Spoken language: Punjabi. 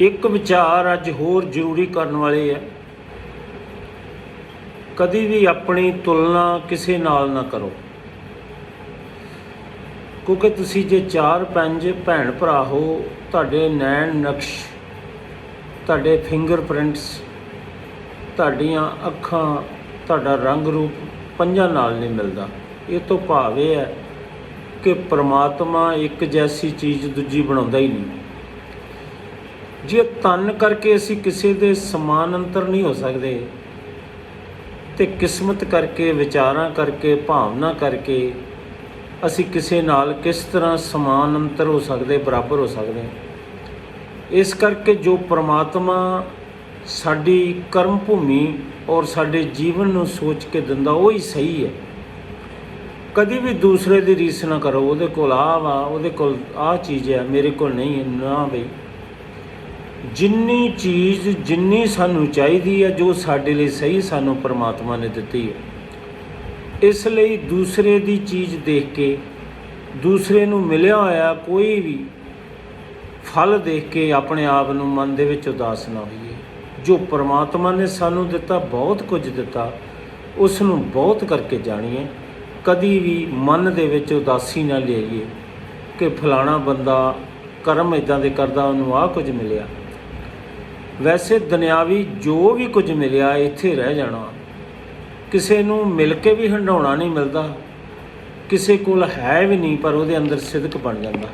ਇੱਕ ਵਿਚਾਰ ਅੱਜ ਹੋਰ ਜ਼ਰੂਰੀ ਕਰਨ ਵਾਲੇ ਹੈ। ਕਦੀ ਵੀ ਆਪਣੀ ਤੁਲਨਾ ਕਿਸੇ ਨਾਲ ਨਾ ਕਰੋ। ਕਿਉਂਕਿ ਤੁਸੀਂ ਜੇ ਚਾਰ ਪੰਜ ਭੈਣ ਭਰਾ ਹੋ, ਤੁਹਾਡੇ ਨੈਣ ਨਕਸ਼, ਤੁਹਾਡੇ ਫਿੰਗਰਪ੍ਰਿੰਟਸ ਤੁਹਾਡੀਆਂ ਅੱਖਾਂ, ਤੁਹਾਡਾ ਰੰਗ ਰੂਪ ਪੰਜਾਂ ਨਾਲ ਨਹੀਂ ਮਿਲਦਾ। ਇਹ ਤੋਂ ਭਾਵ ਇਹ ਹੈ ਕਿ ਪ੍ਰਮਾਤਮਾ ਇੱਕ ਜੈਸੀ ਚੀਜ਼ ਦੂਜੀ ਬਣਾਉਂਦਾ ਹੀ ਨਹੀਂ। ਜੇ ਤਨ ਕਰਕੇ ਅਸੀਂ ਕਿਸੇ ਦੇ ਸਮਾਨ ਅੰਤਰ ਨਹੀਂ ਹੋ ਸਕਦੇ, ਤੇ ਕਿਸਮਤ ਕਰਕੇ, ਵਿਚਾਰਾਂ ਕਰਕੇ, ਭਾਵਨਾ ਕਰਕੇ ਅਸੀਂ ਕਿਸੇ ਨਾਲ ਕਿਸ ਤਰ੍ਹਾਂ ਸਮਾਨ ਅੰਤਰ ਹੋ ਸਕਦੇ, ਬਰਾਬਰ ਹੋ ਸਕਦੇ ਇਸ ਕਰਕੇ ਜੋ ਪ੍ਰਮਾਤਮਾ ਸਾਡੀ ਕਰਮ ਭੂਮੀ ਔਰ ਸਾਡੇ ਜੀਵਨ ਨੂੰ ਸੋਚ ਕੇ ਦਿੰਦਾ, ਉਹ ਹੀ ਸਹੀ ਹੈ। ਕਦੀ ਵੀ ਦੂਸਰੇ ਦੀ ਰੀਸ ਨਾ ਕਰੋ, ਉਹਦੇ ਕੋਲ ਆ ਵਾ, ਉਹਦੇ ਕੋਲ ਆ ਚੀਜ਼ ਹੈ, ਮੇਰੇ ਕੋਲ ਨਹੀਂ ਹੈ, ਨਾ ਬਈ। ਜਿੰਨੀ ਚੀਜ਼ ਜਿੰਨੀ ਸਾਨੂੰ ਚਾਹੀਦੀ ਹੈ, ਜੋ ਸਾਡੇ ਲਈ ਸਹੀ ਸਾਨੂੰ ਪਰਮਾਤਮਾ ਨੇ ਦਿੱਤੀ ਹੈ। ਇਸ ਲਈ ਦੂਸਰੇ ਦੀ ਚੀਜ਼ ਦੇਖ ਕੇ, ਦੂਸਰੇ ਨੂੰ ਮਿਲਿਆ ਹੋਇਆ ਕੋਈ ਵੀ ਫਲ ਦੇਖ ਕੇ ਆਪਣੇ ਆਪ ਨੂੰ ਮਨ ਦੇ ਵਿੱਚ ਉਦਾਸ ਨਾ ਹੋਈਏ। ਜੋ ਪਰਮਾਤਮਾ ਨੇ ਸਾਨੂੰ ਦਿੱਤਾ, ਬਹੁਤ ਕੁਝ ਦਿੱਤਾ, ਉਸ ਨੂੰ ਬਹੁਤ ਕਰਕੇ ਜਾਣੀਏ। ਕਦੀ ਵੀ ਮਨ ਦੇ ਵਿੱਚ ਉਦਾਸੀ ਨਾ ਲਿਆਈਏ ਕਿ ਫਲਾਣਾ ਬੰਦਾ ਕਰਮ ਇਦਾਂ ਦੇ ਕਰਦਾ, ਉਹਨੂੰ ਆਹ ਕੁਝ ਮਿਲਿਆ। ਵੈਸੇ ਦੁਨਿਆਵੀ ਜੋ ਵੀ ਕੁਝ ਮਿਲਿਆ, ਇੱਥੇ ਰਹਿ ਜਾਣਾ। ਕਿਸੇ ਨੂੰ ਮਿਲ ਕੇ ਵੀ ਹੰਡਾਉਣਾ ਨਹੀਂ ਮਿਲਦਾ। ਕਿਸੇ ਕੋਲ ਹੈ ਵੀ ਨਹੀਂ, ਪਰ ਉਹਦੇ ਅੰਦਰ ਸਿਦਕ ਬਣ ਜਾਂਦਾ।